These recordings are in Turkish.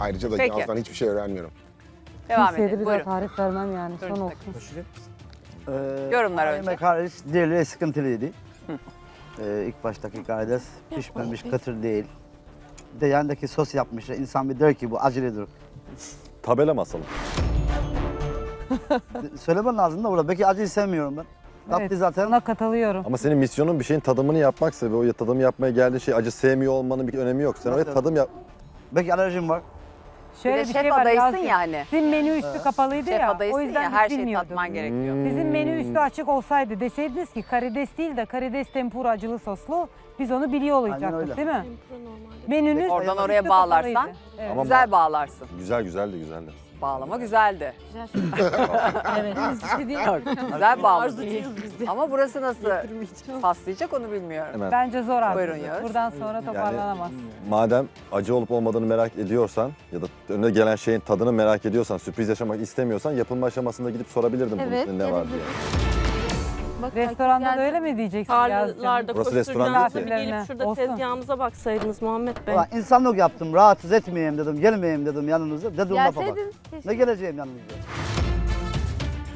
Ayrıca da Peki. Yağız'dan hiçbir şey öğrenmiyorum. Devam Kimseye de edelim. bir daha Buyurun. tarif vermem yani. Son Buyurun. olsun. Ee, Yorumlar önce. Yemek hariç diğerleri sıkıntılıydı. Ee, ilk baştaki karides pişmemiş, kıtır değil. Bir de yandaki sos yapmışlar. İnsan bir der ki bu acılıdır. Tabela masalı. Söylemen lazım da burada. Belki acıyı sevmiyorum ben. Tatlı Evet, zaten. Buna katılıyorum. Ama senin misyonun bir şeyin tadımını yapmaksa ve o tadımı yapmaya geldiğin şey acı sevmiyor olmanın bir önemi yok. Sen oraya Nasıl? tadım yap. Belki alerjim var. Bir Şöyle de bir şef şey var. adaysın yani. Sizin menü üstü kapalıydı Şef ya. adaysın O yüzden ya her şeyi tatman gerekiyor. Sizin menü üstü açık olsaydı deseydiniz ki karides değil de karides tempura acılı soslu biz onu biliyor olacaktık değil mi? Menünüz Oradan oraya bağlarsan kapalıydı. Evet. Ama Güzel bağlarsın. Güzel güzeldi güzeldi. Bağlama güzeldi. Evet. Güzel bağladın. Ama burası nasıl paslayacak onu bilmiyorum. Hemen. Bence zor abi. Buyurun Yağız. Buradan sonra toparlanamaz. Madem acı olup olmadığını merak ediyorsan ya da önüne gelen şeyin tadını merak ediyorsan, sürpriz yaşamak istemiyorsan yapılma aşamasında gidip sorabilirdim bunun Evet, içinde ne var evet. diye. Bak, Restoranda da geldi. öyle mi diyeceksin? Tarlalarda Burası restoran koşturacağınızı değil ki. gelip şurada Olsun. tezgahımıza baksaydınız Muhammed Bey. Ulan insanlık yaptım. Rahatsız etmeyeyim dedim. Gelmeyeyim dedim yanınıza. Dedim lafa bak. Gelseydin Ne keşke. geleceğim yanınıza.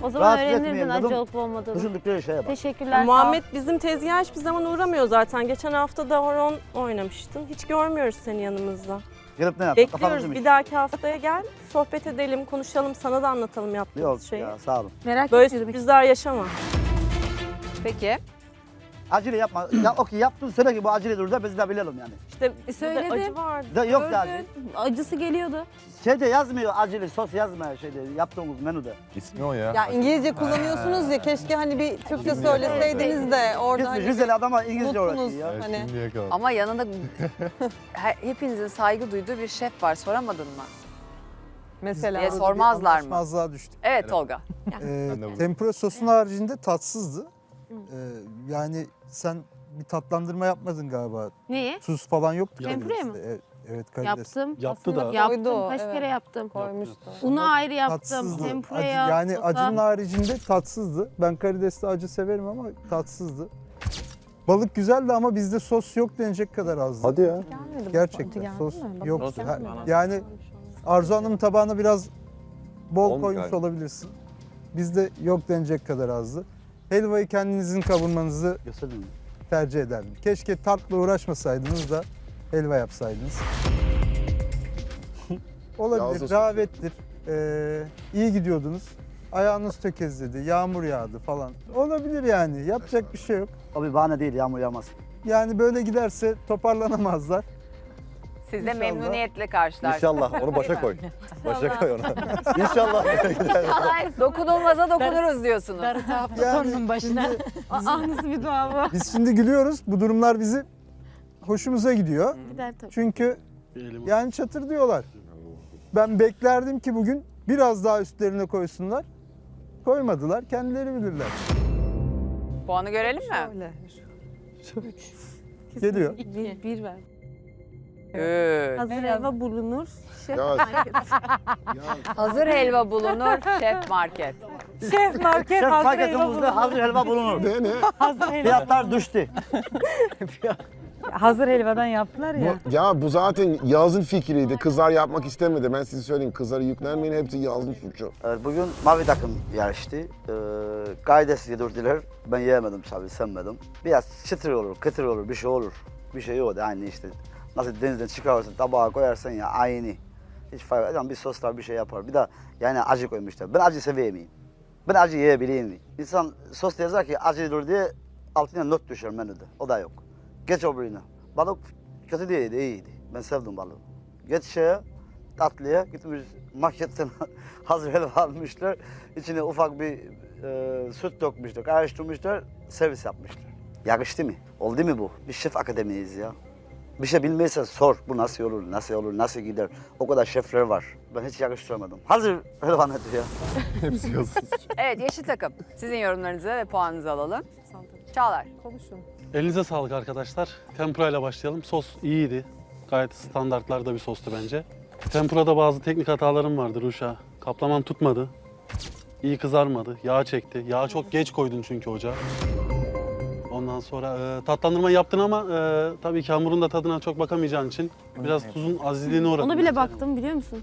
O zaman Rahatsız öğrenirdin etmeyeyim dedim. olup olmadığını. Düşündükleri şeye bak. Teşekkürler. sağ ol. Muhammed bizim tezgaha hiçbir zaman uğramıyor zaten. Geçen hafta da horon oynamıştın. Hiç görmüyoruz seni yanımızda. Gelip ne yaptın? Bekliyoruz bir dahaki haftaya gel. Sohbet edelim, konuşalım, sana da anlatalım Yok yaptığımız şeyi. ya sağ olun. Merak Böyle etmiyordum. sürprizler yaşama. Peki. Acele yapma. ya okey yaptın söyle ki bu aceledir de biz de bilelim yani. İşte söyledim. acı vardı. De, yok da Gördün. Acısı geliyordu. şeyde yazmıyor acele sos yazmıyor şeyde yaptığımız menüde. İsmi o ya. Ya İngilizce kullanıyorsunuz ya keşke hani bir Türkçe söyleseydiniz de orada Biz hani Rizeli adama İngilizce unuttunuz öğretiyor ya. hani. Ama yanında he- hepinizin saygı duyduğu bir şef var. Soramadın mı? Mesela. diye sormazlar mı? Anlaşmazlığa düştük. Evet Tolga. Ee, tempura sosun haricinde tatsızdı. Ee, yani sen bir tatlandırma yapmadın galiba. Niye? Tuz falan yoktu. Karideste. mı? Evet, evet karides. Yaptım. Yaptı Aslında da. Yaptım. Koydu o, Kaç evet. kere yaptım. Koymuştu. Unu ayrı yaptım. Tatsızdı. Acı- Tempuraya, yani acının haricinde tatsızdı. Ben karideste acı severim ama tatsızdı. Balık güzeldi ama bizde sos yok denecek kadar azdı. Hadi ya. Gerçekten sos yoktu. Sos Ha- yok. Yani Arzu Hanım'ın tabağına biraz bol Olmuş koymuş galiba. olabilirsin. Bizde yok denecek kadar azdı. Helvayı kendinizin kavurmanızı tercih ederdim. Keşke tatla uğraşmasaydınız da helva yapsaydınız. Olabilir, Yağız'a rağbettir. Ee, iyi gidiyordunuz. Ayağınız tökezledi, yağmur yağdı falan. Olabilir yani, yapacak bir şey yok. O bir bahane değil yağmur yağmaz. Yani böyle giderse toparlanamazlar. Siz de İnşallah. memnuniyetle karşılarsınız. İnşallah onu başa koy. Başa koy onu. İnşallah. Dokunulmaza dokunuruz diyorsunuz. Hafta Yani başına. Aa nasıl bir dua bu? Biz şimdi gülüyoruz, bu durumlar bizi hoşumuza gidiyor. Gider tabii. Çünkü yani çatır diyorlar. Ben beklerdim ki bugün biraz daha üstlerine koysunlar. Koymadılar, kendileri bilirler. Puanı görelim mi? Öyle. Geliyor. Bir, bir ver. Üç. Hazır helva bulunur. Yağız. Hazır helva bulunur Şef Market. Şef market Şef hazır helva marketimizde bulunur. hazır helva bulunur. ne ne? Hazır helva. Fiyatlar düştü. Hazır helvadan yaptılar ya. Bu, ya bu zaten Yağız'ın fikriydi. Kızlar yapmak istemedi. Ben size söyleyeyim. Kızlara yüklenmeyin. Hepsi Yağız'ın suçu. Evet, bugün mavi takım yarıştı. Ee, kaydes yedirdiler. Ben yiyemedim tabii, sevmedim. Biraz çıtır olur, kıtır olur, bir şey olur. Bir şey yok aynı işte. Nasıl denizden çıkarırsın, tabağa koyarsan ya aynı. Hiç fark etmez. Bir soslar bir şey yapar. Bir de yani acı koymuşlar. Ben acı seveyim miyim? Ben acı yiyebileyim mi? İnsan sos yazar ki acıdır diye altına not düşer menüde. O da yok. Geç öbürüne. Balık kötü değildi, iyiydi. Ben sevdim balığı. Geç şeye, tatlıya gitmiş marketten hazır helva almışlar. İçine ufak bir e, süt dökmüşler, karıştırmışlar, servis yapmışlar. Yakıştı mı? Oldu mu bu? Biz şef akademiyiz ya. Bir şey bilmiyorsan sor. Bu nasıl olur, nasıl olur, nasıl gider? O kadar şefler var. Ben hiç yakıştıramadım. Hazır helva nedir ya? Hepsi yazsız. Evet yeşil takım. Sizin yorumlarınızı ve puanınızı alalım. Çağlar. Elinize sağlık arkadaşlar. Tempura ile başlayalım. Sos iyiydi. Gayet standartlarda bir sostu bence. Tempura'da bazı teknik hatalarım vardı Ruşa. Kaplaman tutmadı. İyi kızarmadı. Yağ çekti. Yağı çok geç koydun çünkü ocağa. Ondan sonra e, tatlandırma yaptın ama e, tabii ki hamurun da tadına çok bakamayacağın için biraz tuzun azizliğine uğradın. Ona bile baktım biliyor musun?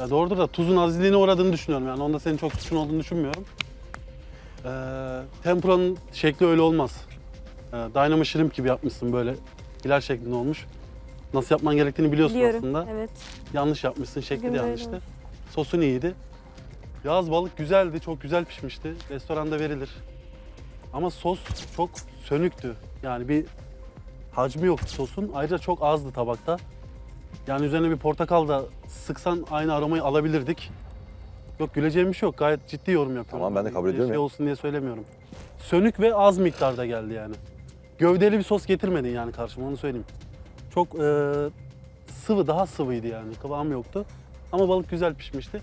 Ya doğrudur da tuzun azizliğine uğradığını düşünüyorum yani. Onda senin çok suçun olduğunu düşünmüyorum. Ee, tempuranın şekli öyle olmaz. Ee, Dynamo shrimp gibi yapmışsın böyle hilal şeklinde olmuş. Nasıl yapman gerektiğini biliyorsun Biliyorum. aslında. Evet. Yanlış yapmışsın, şekli Bugün de böyle yanlıştı. olmuş. Sosun iyiydi. Yağız balık güzeldi, çok güzel pişmişti. Restoranda verilir. Ama sos çok sönüktü. Yani bir hacmi yoktu sosun. Ayrıca çok azdı tabakta. Yani üzerine bir portakal da sıksan aynı aromayı alabilirdik. Yok güleceğim bir şey yok. Gayet ciddi yorum yapıyorum. Tamam, ben de kabul ediyorum Şey ya. olsun diye söylemiyorum. Sönük ve az miktarda geldi yani. Gövdeli bir sos getirmedin yani karşıma onu söyleyeyim. Çok e, sıvı, daha sıvıydı yani. Kıvam yoktu. Ama balık güzel pişmişti.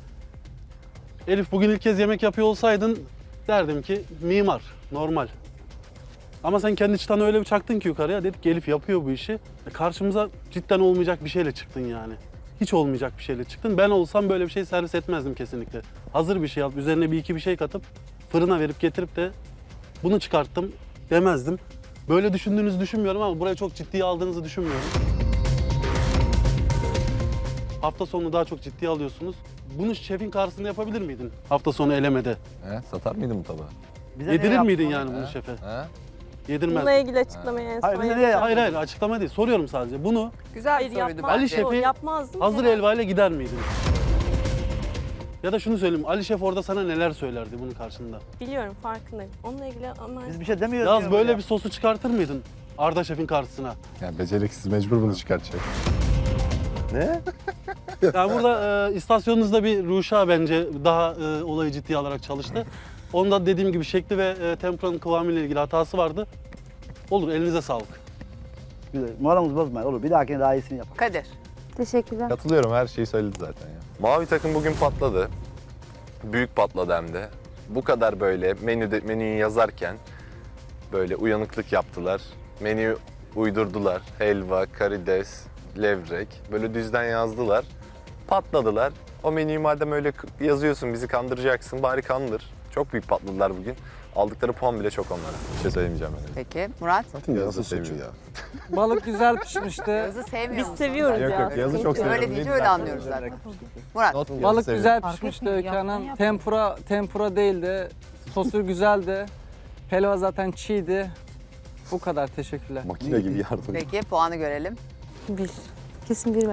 Elif bugün ilk kez yemek yapıyor olsaydın derdim ki mimar, normal. Ama sen kendi çıtanı öyle bir çaktın ki yukarıya. Dedik ki Elif yapıyor bu işi. E, karşımıza cidden olmayacak bir şeyle çıktın yani. Hiç olmayacak bir şeyle çıktın. Ben olsam böyle bir şey servis etmezdim kesinlikle. Hazır bir şey alıp üzerine bir iki bir şey katıp fırına verip getirip de bunu çıkarttım demezdim. Böyle düşündüğünüzü düşünmüyorum ama buraya çok ciddiye aldığınızı düşünmüyorum. Hafta sonu daha çok ciddiye alıyorsunuz. Bunu şefin karşısında yapabilir miydin hafta sonu elemede? He, satar mıydın bu tabağı? Bize Yedirir miydin yapmadın? yani bunu şefe? He? Yedirmez. Bununla ilgili açıklamayı en son Hayır, yapacağım. yapmadın? Hayır hayır açıklama değil. Soruyorum sadece. Bunu Güzel bir Hayır soruydu yapmaz. Ali bence. Şef'i yapmazdım. hazır Neden? helvayla gider miydin? Ya da şunu söyleyeyim. Ali Şef orada sana neler söylerdi bunun karşında? Biliyorum farkındayım. Onunla ilgili ama Biz bir şey demiyoruz. Yaz ya böyle buraya. bir sosu çıkartır mıydın? Arda Şef'in karşısına. Yani beceriksiz mecbur bunu çıkartacak. Ne? Yani burada e, istasyonunuzda bir Ruşa bence daha e, olayı ciddiye alarak çalıştı. Onda dediğim gibi şekli ve e, tempuranın kıvamıyla ilgili hatası vardı. Olur elinize sağlık. Güzel. Moralımızı bozmayın olur. Bir dahakine daha iyisini yapalım. Kadir. Teşekkürler. Katılıyorum her şeyi söyledi zaten ya. Mavi takım bugün patladı. Büyük patladı hem de. Bu kadar böyle menüde, menüyü yazarken böyle uyanıklık yaptılar. Menüyü uydurdular. Helva, karides, levrek. Böyle düzden yazdılar. Patladılar. O menüyü madem öyle yazıyorsun bizi kandıracaksın bari kandır. Çok büyük patladılar bugün. Aldıkları puan bile çok onlara. Bir şey söylemeyeceğim yani. Peki Murat. Zaten Yazı yazı seviyorum. ya. Balık güzel pişmişti. Yazı sevmiyor Biz musun? seviyoruz Yok ya. yok yazı çok yok. seviyorum. Öyle deyince öyle anlıyoruz zaten. Murat. Balık seviyorum. güzel pişmişti yaptın. Tempura, tempura değildi. Sosu güzeldi. Helva zaten çiğdi. Bu kadar teşekkürler. Makine gibi yardım. Peki puanı görelim. Bir. Kesin bir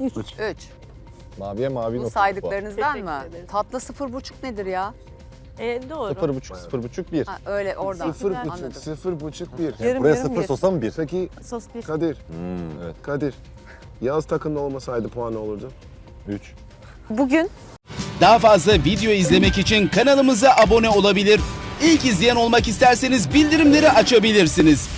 verdi. 3. Maviye mavi Bu nokta. saydıklarınızdan Teşekkür mı? Tatlı sıfır buçuk nedir ya? E, doğru. Sıfır buçuk, sıfır buçuk, bir. Ha, öyle oradan. Sıfır Anladım. buçuk, sıfır buçuk bir. Yarım Buraya yarım sıfır bir. sosa mı bir? Peki Sos bir. Kadir, Hmm, evet. Kadir. Yaz takımda olmasaydı puan ne olurdu? Üç. Bugün Daha fazla video izlemek için kanalımıza abone olabilir. İlk izleyen olmak isterseniz bildirimleri açabilirsiniz.